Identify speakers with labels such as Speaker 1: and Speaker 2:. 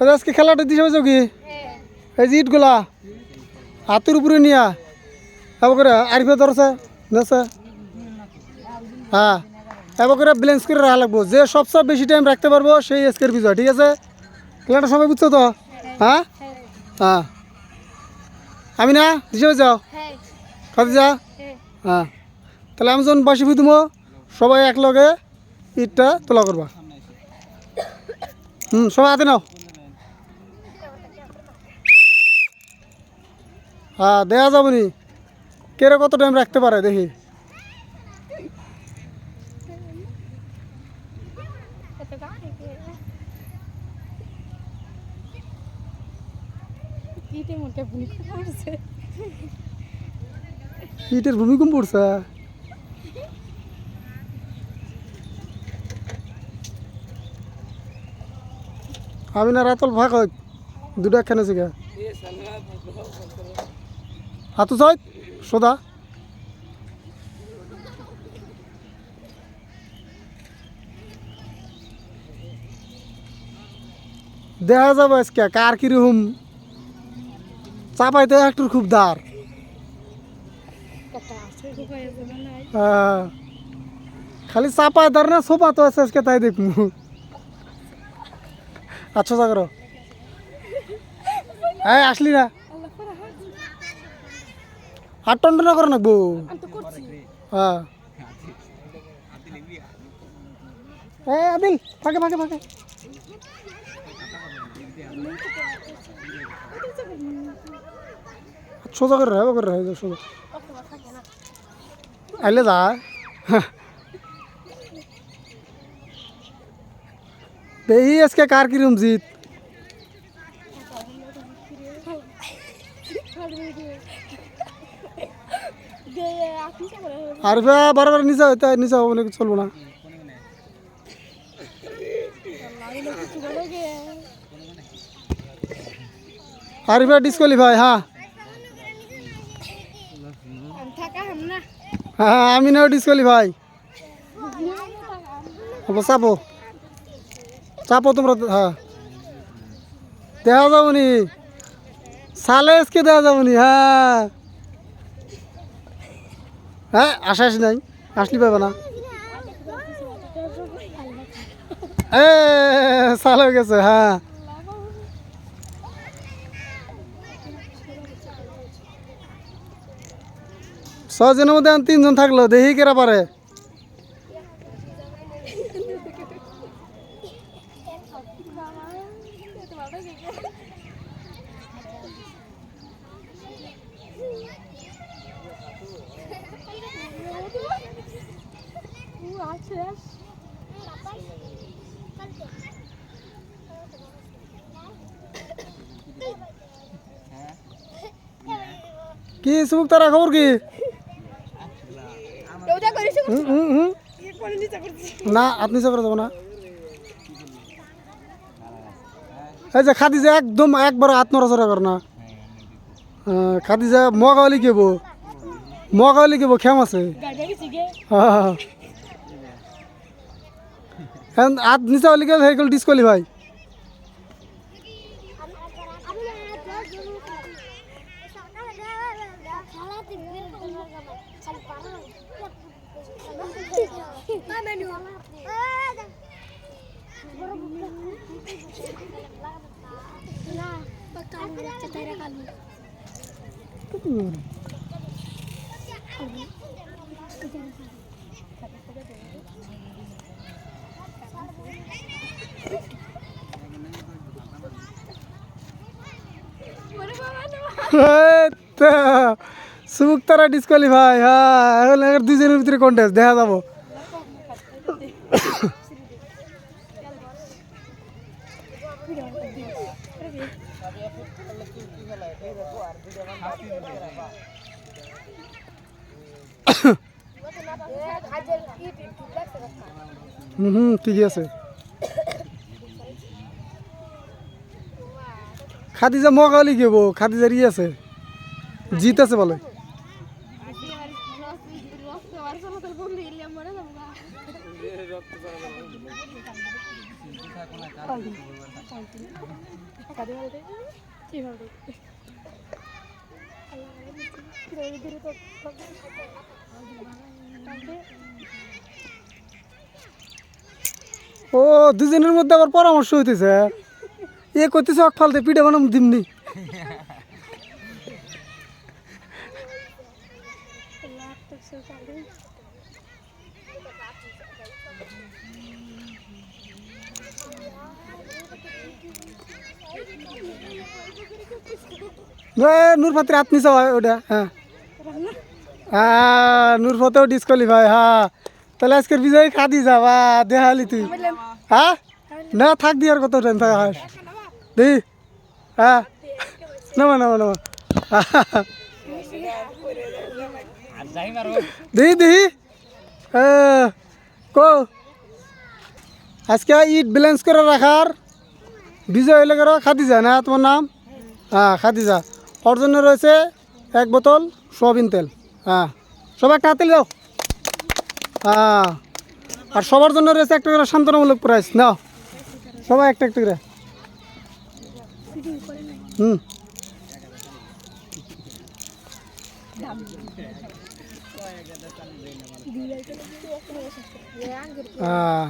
Speaker 1: আজকে খেলাটা দিছে হয়েছে কি? এই যে ইটগুলা হাতের উপরে নিয়া এবার করে আরিফে ধরছে? নেছে হ্যাঁ। এবার করে ব্যালেন্স করে রাখা লাগবো। যে সবচেয়ে বেশি টাইম রাখতে পারব সেই এসকের বিজয় ঠিক আছে? খেলাটা সবাই বুঝছ তো? হ্যাঁ? হ্যাঁ। আমি না? দিছে যাও।
Speaker 2: হ্যাঁ।
Speaker 1: কাজে যা। হ্যাঁ। তাহলে আমি যখন বাসি ফুতুমো সবাই একলগে ইটটা তোলা করবা। হুম সবাই হাতে নাও। হ্যাঁ দেখা যাব নি। কেরে কত টাইম রাখতে পারে, দেখি। ইটের ভূমিকম্প পড়ছে। আমি না রাতল ভাগ হয়, দুটা খেনে শিখা হাতু চাই সোদা দেখা যাবে আজকে, কার কীরকম? চাপাইতে একটু খুব দার। হ্যাঁ। খালি চাপায় দার না সোপা তো আছে আজকে, তাই দেখব। আচ্ছা করো। হ্যাঁ আসলি না। আট টন না করে নাকবো
Speaker 2: আমি তো করছি
Speaker 1: হ্যাঁ এই আদিল ফাঁকে ফাঁকে ফাঁকে সোজা করে রাখব করে রাখব সোজা
Speaker 2: অথবা থাকে না
Speaker 1: আইলে যা করে বারবার নিচে নিচে হব নাকি চলবো না।
Speaker 2: কিছু বলো গে
Speaker 1: আর ডিসকোয়ালিফাই হ্যাঁ হ্যাঁ আমি না ডিসকোয়ালিফাই চাপো। চাপো তোমরা হ্যাঁ। দেখা যাব নি। সালে আজকে দেখা যাব নি হ্যাঁ। হ্যাঁ আসাস নাই। আসলি পাবে না। সাল হয়ে গেছে হ্যাঁ ছজনের মধ্যে তিনজন থাকল, দেখি কেরা পারে। কি সুমুক তারা খবর কি?
Speaker 2: করছি
Speaker 1: না আপনি চক্র দেবো না। এই যে খাদি যে একদম একবার নড়াচড়া কর না। হ্যাঁ, খাদি যে মগাওয়ালি কেবো মগাওয়ালি কেবো খেম আছে?
Speaker 2: গাড়ি গেছি গে।
Speaker 1: হ্যাঁ। এখন হাত নিচে হলি গেলে সেইগুলো ডিসকোয়ালিফাই সুমুক তারা ডিসকোয়ালিফাই হ্যাঁ এখন এবার দুজনের ভিতরে কন্টেস্ট দেখা যাব। হুম হুম ঠিকই আছে। খাদিজা মগালি গেব খাদিজার ই আছে। জিত আছে বলে
Speaker 2: রক্ত
Speaker 1: ও দুজনের মধ্যে আবার পরামর্শ হইতেছে। এ করতেছে অক ফালতে পিঠে বানাম দিমনি। নূর ফাতের হাত নিচে হয় ওটা হ্যাঁ। হ্যাঁ নূর ফাতেও ডিসকোয়ালিফাই হ্যাঁ তাহলে আজকের বিজয় খাদি যাবা দেখালি তুই। হ্যাঁ না, থাক দি আর কত টাইম থাকা হয়। দি। হ্যাঁ নামা নামা নামা। দি দি। কো। আজকে ইট ব্যালেন্স করে রাখার বিজয় এলাকার খাদিজা, না, তোমার নাম? হ্যাঁ খাদিজা। ওর জন্য রয়েছে এক বোতল সোয়াবিন তেল। হ্যাঁ সবাই একটা হাতে দাও। হ্যাঁ আর সবার জন্য রয়েছে একটা করে সান্ত্বনামূলক প্রাইস নাও। সবাই একটা একটা করে। হুম। হ্যাঁ।